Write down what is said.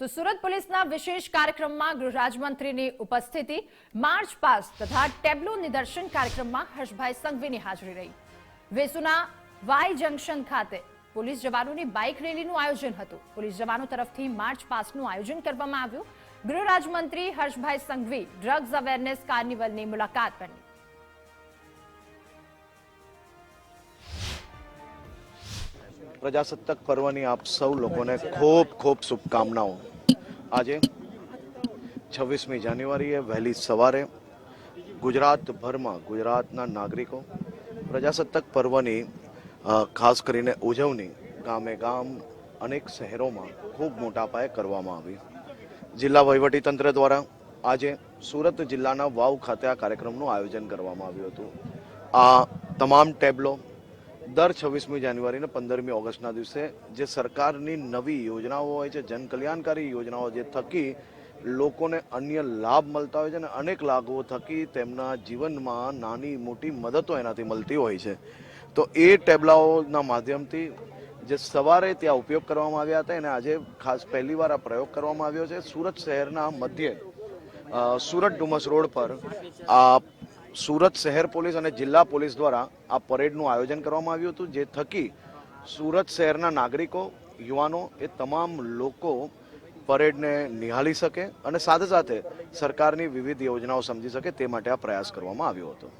તો સુરત પોલીસના વિશેષ કાર્યક્રમમાં ગૃહ રાજ્યમંત્રીની ઉપસ્થિતિ, માર્ચ પાસ તથા ટેબ્લો નિદર્શન કાર્યક્રમમાં હર્ષભાઈ સંઘવીની હાજરી રહી. વેસુના વાય જંકશન ખાતે પોલીસ જવાનોની બાઇક રેલીનું આયોજન હતું. પોલીસ જવાનો તરફથી માર્ચ પાસનું આયોજન કરવામાં આવ્યું. ગૃહ રાજ્યમંત્રી હર્ષભાઈ સંઘવી ડ્રગ્સ અવેરનેસ કાર્નિવલની મુલાકાત બની. પ્રજાસત્તાક પર્વની આપ સૌ લોકોને ખૂબ ખૂબ શુભકામનાઓ. આજે છવ્વીસમી જાન્યુઆરીએ વહેલી સવારે ગુજરાતભરમાં ગુજરાતના નાગરિકો પ્રજાસત્તાક પર્વની ખાસ કરીને ઉજવણી ગામે ગામ અનેક શહેરોમાં ખૂબ મોટા પાયે કરવામાં આવી. જિલ્લા વહીવટીતંત્ર દ્વારા આજે સુરત જિલ્લાના વાવ ખાતે આ કાર્યક્રમનું આયોજન કરવામાં આવ્યું હતું. આ તમામ ટેબ્લો દર છવ્વીસમી જાન્યુઆરી અને પંદરમી ઓગસ્ટના દિવસે જે સરકારની નવી યોજનાઓ હોય છે, જનકલ્યાણકારી યોજનાઓ જે થકી લોકોને અન્ય લાભ મળતા હોય છે અને અનેક લાભો થકી તેમના જીવનમાં નાની મોટી મદદો એનાથી મળતી હોય છે. તો એ ટેબલાઓના માધ્યમથી જે સવારે ત્યાં ઉપયોગ કરવામાં આવ્યા હતા અને આજે ખાસ પહેલીવાર આ પ્રયોગ કરવામાં આવ્યો છે. સુરત શહેરના મધ્યે સુરત ડુમસ રોડ પર આ સુરત શહેર પોલીસ અને જિલ્લા પોલીસ દ્વારા આ પરેડનું આયોજન કરવામાં આવ્યું હતું, જે થકી સુરત શહેરના નાગરિકો, યુવાનો એ તમામ લોકો પરેડને નિહાળી શકે અને સાથે સાથે સરકારની વિવિધ યોજનાઓ સમજી શકે તે માટે આ પ્રયાસ કરવામાં આવ્યો હતો.